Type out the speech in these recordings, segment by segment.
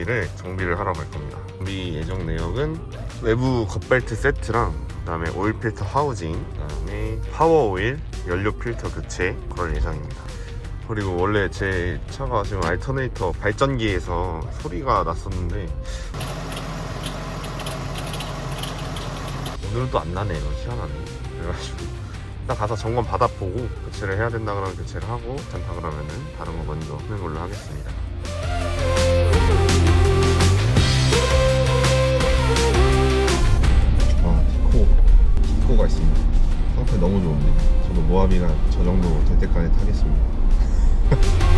장비를 정비를 하러 갈 겁니다. 정비 예정 내역은 외부 겉벨트 세트랑 그 다음에 오일 필터 하우징, 그 다음에 파워 오일, 연료 필터 교체 그럴 예정입니다. 그리고 원래 제 차가 지금 알터네이터 발전기에서 소리가 났었는데 오늘은 또 안 나네요. 희한하네. 그래가지고 일단 가서 점검 받아보고 교체를 해야 된다 그러면 교체를 하고 괜찮다 그러면은 다른 거 먼저 하는 걸로 하겠습니다. 모하비가 저 정도 될 때까지 타겠습니다.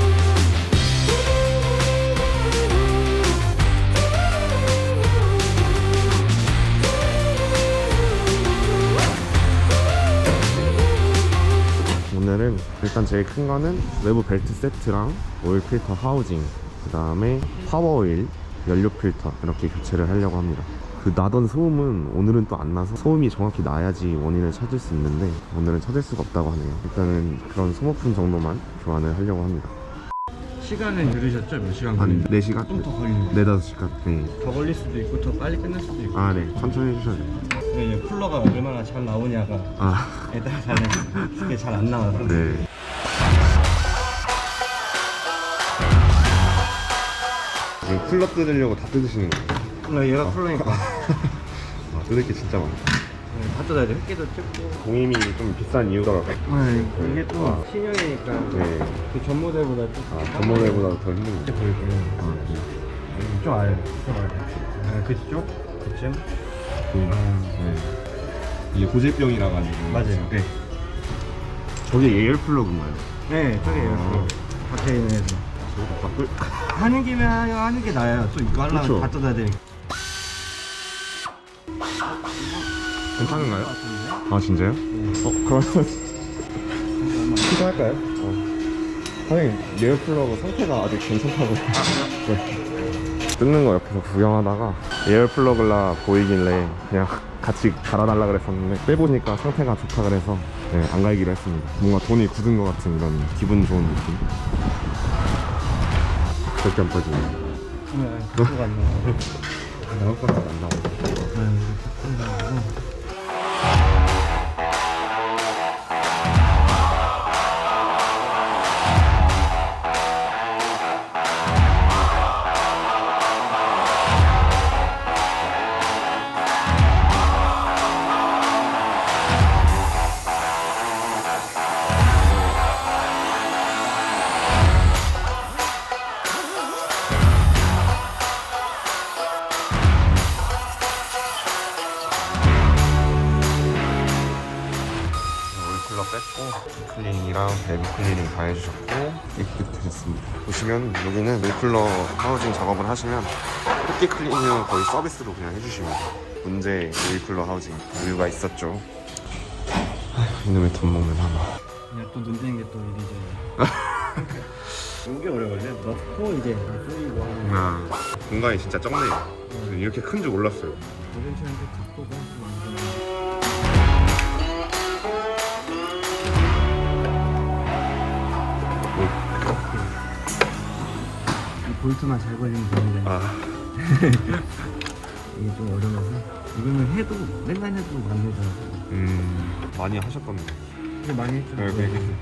오늘은 일단 제일 큰 거는 외부 벨트 세트랑 오일 필터 하우징 그 다음에 파워 오일 연료 필터 이렇게 교체를 하려고 합니다 그 나던 소음은 오늘은 또 안 나서 소음이 정확히 나야지 원인을 찾을 수 있는데 오늘은 찾을 수가 없다고 하네요 일단은 그런 소모품 정도만 교환을 하려고 합니다 시간은 들으셨죠? 몇 시간 한 걸리는지 4시간? 좀 더 걸리는 4, 5시간 네. 더 걸릴 수도 있고 더 빨리 끝날 수도 있고 아, 네. 천천히 해주셔야 돼요. 근데 이제 쿨러가 얼마나 잘 나오냐가 아, 에 따라 다른 그게 잘 안 나와서 네. 지금 쿨러 뜯으려고 다 뜯으시는 거예요? 쿨러 얘가 쿨러니까 아, 뜯을 게 진짜 많아. 네, 다 뜯어야 돼 흑기도 뜯고 공임이 좀 비싼 이유더라고요. 네, 이게 또 신형이니까 네. 그전 모델보다 좀 아, 전 모델보다 더 힘든 거. 보이고요 아, 네. 좀 아래 좀 아래 네, 그쪽 그쯤 네. 이게 고질병이라 가지고. 맞아요 네, 저게 예열 플러그인가요? 네 저기에요 아. 그 밖에 있는 애들 저거 바꿀? 하는 김에 하- 하는 게 나아요 또 이거 하려면 그쵸. 다 뜯어야 되니까 괜찮은가요? 아, 진짜요? 네. 어, 그러면 시도할까요? 어. 사장님, 예열 플러그 상태가 아직 괜찮다고. 네. 뜯는 거 옆에서 구경하다가 에어 플러그라 보이길래 그냥 같이 갈아달라 그랬었는데 빼보니까 상태가 좋다 그래서 네, 안 갈기로 했습니다. 뭔가 돈이 굳은 것 같은 이런 기분 좋은 느낌. 절대 안 빠지네. 네, 그거 안 나와요 나올 것 같아 안 나오 뺐고 클리닝이랑 밸브 클리닝 다 해주셨고 깨끗해졌습니다. 보시면 여기는 올클러 하우징 작업을 하시면 흡기 클리닝은 거의 서비스로 그냥 해주십니다 문제 올클러 하우징 이유가 있었죠. 아휴, 이놈의 돈 먹는 하나 그냥 또 눈대는 게또 일이죠. 이게 오래 걸려. 넣고 이제 뿌리고 하는 아, 공간이 진짜 적네요. 이렇게 큰 줄 몰랐어요. 오렌지한테 갖고 가이 볼트만 잘 걸리면 되는데. 아, 이게 좀 어려워서. 이거는 해도 맨날 해도 만들더라고. 음, 많이 하셨던데. 이게 많이 했죠. 네, 네.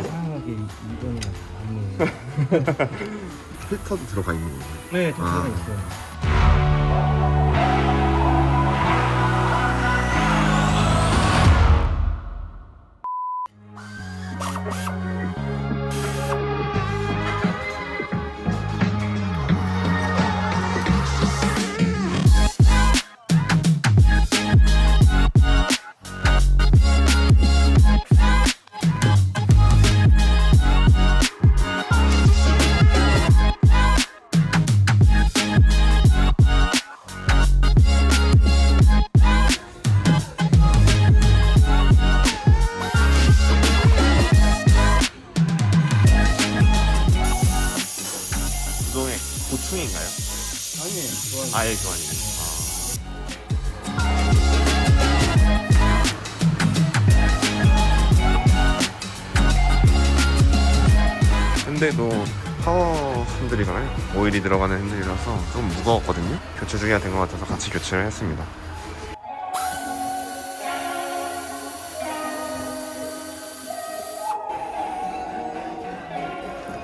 이상하게 이거는 아니에요. 필터도 들어가 있는 거예요? 네, 좀 아. 들어가 있어요 근데도 파워 핸들이잖아요. 오일이 들어가는 핸들이라서 좀 무거웠거든요. 교체 중이야 된 것 같아서 같이 교체를 했습니다.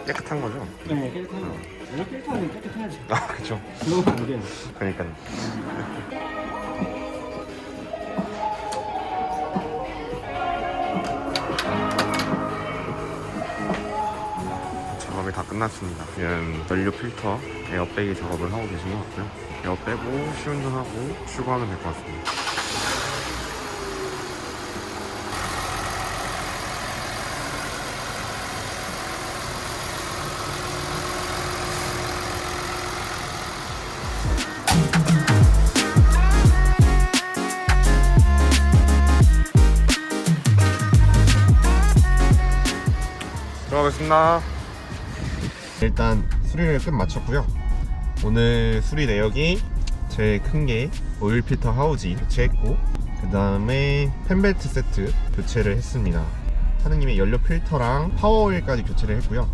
깨끗한 거죠? 네, 깨끗한 거. 원래 깨끗하면 깨끗해야지. 아, 그쵸. 그러면 안 돼. 그러니까요. 끝났습니다. 지금 연료 필터 에어 빼기 작업을 하고 계신 것 같고요. 에어 빼고 시운전하고 출고하면 될 것 같습니다. 들어가겠습니다. 일단 수리를 끝 마쳤고요. 오늘 수리 내역이 제일 큰 게 오일 필터 하우지 교체했고 그 다음에 펜벨트 세트 교체를 했습니다. 사장님이 연료 필터랑 파워 오일까지 교체를 했고요.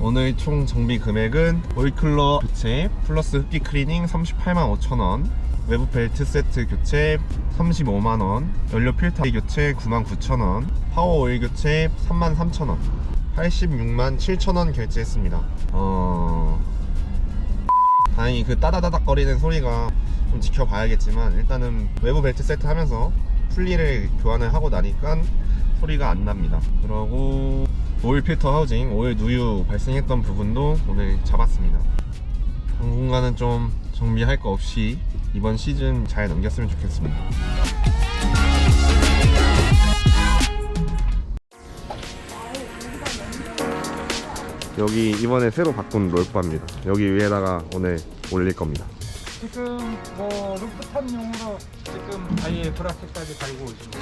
오늘 총 정비 금액은 오일 쿨러 교체 플러스 흡기 클리닝 38만 5천원 외부 벨트 세트 교체 35만원 연료 필터 교체 9만 9천원 파워 오일 교체 3만 3천원 86만 7천원 결제했습니다. 어... 다행히 그 따다다닥 거리는 소리가 좀 지켜봐야겠지만 일단은 외부 벨트 세트 하면서 풀리를 교환을 하고 나니까 소리가 안 납니다. 그러고 오일 필터 하우징, 오일 누유 발생했던 부분도 오늘 잡았습니다. 당분간은 좀 정비할 거 없이 이번 시즌 잘 넘겼으면 좋겠습니다 여기 이번에 새로 바꾼 롤바입니다 여기 위에다가 오늘 올릴 겁니다 지금 뭐 루프탑용으로 지금 아예 브라켓까지 달고 있습니다.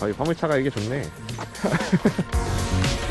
아, 이 화물차가 이게 좋네.